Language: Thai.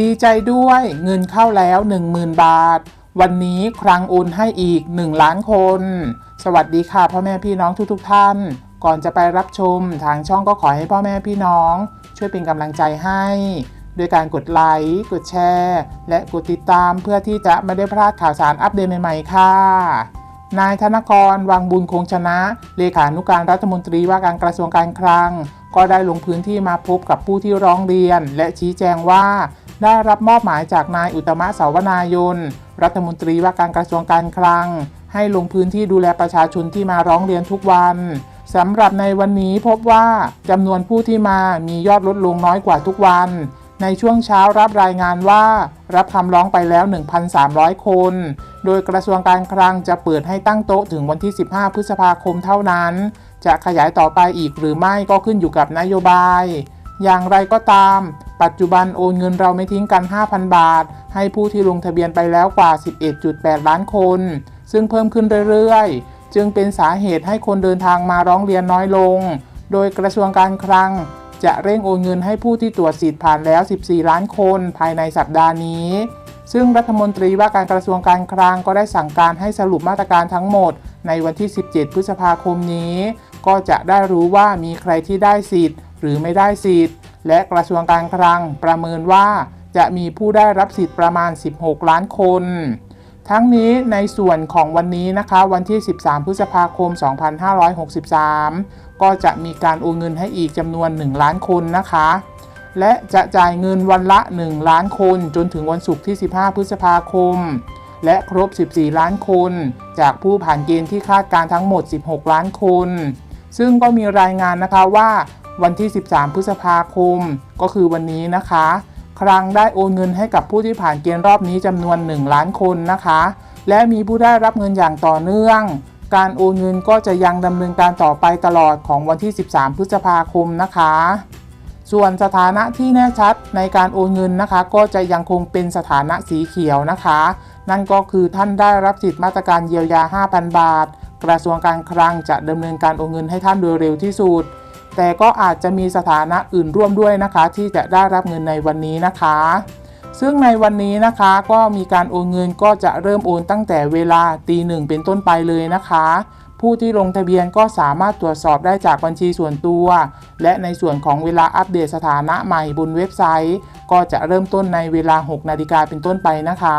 ดีใจด้วยเงินเข้าแล้ว 10,000 บาท วันนี้ครั้งโอนให้อีก 1 ล้านคน สวัสดีค่ะพ่อแม่พี่น้องทุกๆทท่าน ก่อนจะไปรับชมทางช่องก็ขอให้พ่อแม่พี่น้อง ช่วยเป็นกำลังใจให้ด้วยการกดไลค์กดแชร์ และกดติดตามเพื่อที่จะไม่ได้พลาดข่าวสารอัปเดตใหม่ๆค่ะนายธนกร วังบุญคงชนะ เลขานุการรัฐมนตรีว่าการกระทรวงการคลัง ก็ได้ลงพื้นที่มาพบกับผู้ที่ร้องเรียน และชี้แจงว่า ได้รับมอบหมายจากนายอุตมะสาวนายน รัฐมนตรีว่าการกระทรวงการคลัง ให้ลงพื้นที่ดูแลประชาชนที่มาร้องเรียนทุกวันสำหรับในวันนี้พบว่าจำนวนผู้ที่มามียอดลดลงน้อยกว่าทุกวัน ในช่วงเช้ารับรายงานว่า รับคำร้องไปแล้ว 1,300 คน โดยกระทรวงการคลังจะเปิดให้ตั้งโต๊ะถึงวันที่ 15 พฤษภาคมเท่านั้น จะขยายต่อไปอีกหรือไม่ก็ขึ้นอยู่กับนโยบาย อย่างไรก็ตาม ปัจจุบันโอนเงินเราไม่ทิ้งกัน 5,000 บาท ให้ผู้ที่ลงทะเบียนไปแล้วกว่า 11.8 ล้านคน ซึ่งเพิ่มขึ้นเรื่อยๆ จึงเป็นสาเหตุให้คนเดินทางมาร้องเรียนน้อยลง โดยกระทรวงการคลัง จะเร่งโอนเงินให้ผู้ที่ตรวจสิทธิ์ผ่านแล้ว 14 ล้านคนภายในสัปดาห์นี้ซึ่งรัฐมนตรีว่าการกระทรวงการคลังก็ได้สั่งการให้สรุปมาตรการทั้งหมด ในวันที่ 17 พฤษภาคมนี้ ก็จะได้รู้ว่ามีใครที่ได้สิทธิ์ หรือไม่ได้สิทธิ์ และกระทรวงการคลังประเมินว่าจะมีผู้ได้รับสิทธิ์ประมาณ 16 ล้านคน ทั้งนี้ในส่วนของวันนี้นะคะ วันที่ 13 พฤษภาคม 2563 ก็จะมีการโอนเงินให้อีกจำนวน 1 ล้านคนนะคะ และจะจ่ายเงินวันละ 1 ล้านคนจนถึงวันศุกร์ที่ 15 พฤษภาคม และครบ 14 ล้านคน จากผู้ผ่านเกณฑ์ที่คาดการทั้งหมด 16 ล้านคน ซึ่งก็มีรายงานนะคะว่า วันที่ 13 พฤษภาคม ก็คือวันนี้นะคะครั้งได้โอนเงินให้กับผู้ที่ผ่านเกณฑ์รอบนี้จำนวน 1 ล้านคนนะคะ และมีผู้ได้รับเงินอย่างต่อเนื่อง การโอนเงินก็จะยังดำเนินการต่อไปตลอดของวันที่ 13 พฤษภาคมนะคะ ส่วนสถานะที่แน่ชัดในการโอนเงินนะคะ ก็จะยังคงเป็นสถานะสีเขียวนะคะ นั่นก็คือท่านได้รับสิทธิมาตรการเยียวยา 5,000 บาท กระทรวงการคลังจะดำเนินการโอนเงินให้ท่านโดยเร็วที่สุด แต่ก็อาจจะมีสถานะอื่นร่วมด้วยนะคะ ที่จะได้รับเงินในวันนี้นะคะ ซึ่งในวันนี้นะคะก็มีการโอนเงินก็จะเริ่มโอนตั้งแต่เวลาตีหนึ่งเป็นต้นไปเลยนะคะ ผู้ที่ลงทะเบียนก็สามารถตรวจสอบได้จากบัญชีส่วนตัว และในส่วนของเวลาอัปเดตสถานะใหม่บนเว็บไซต์ ก็จะเริ่มต้นในเวลา 6 นาฬิกาเป็นต้นไปนะคะ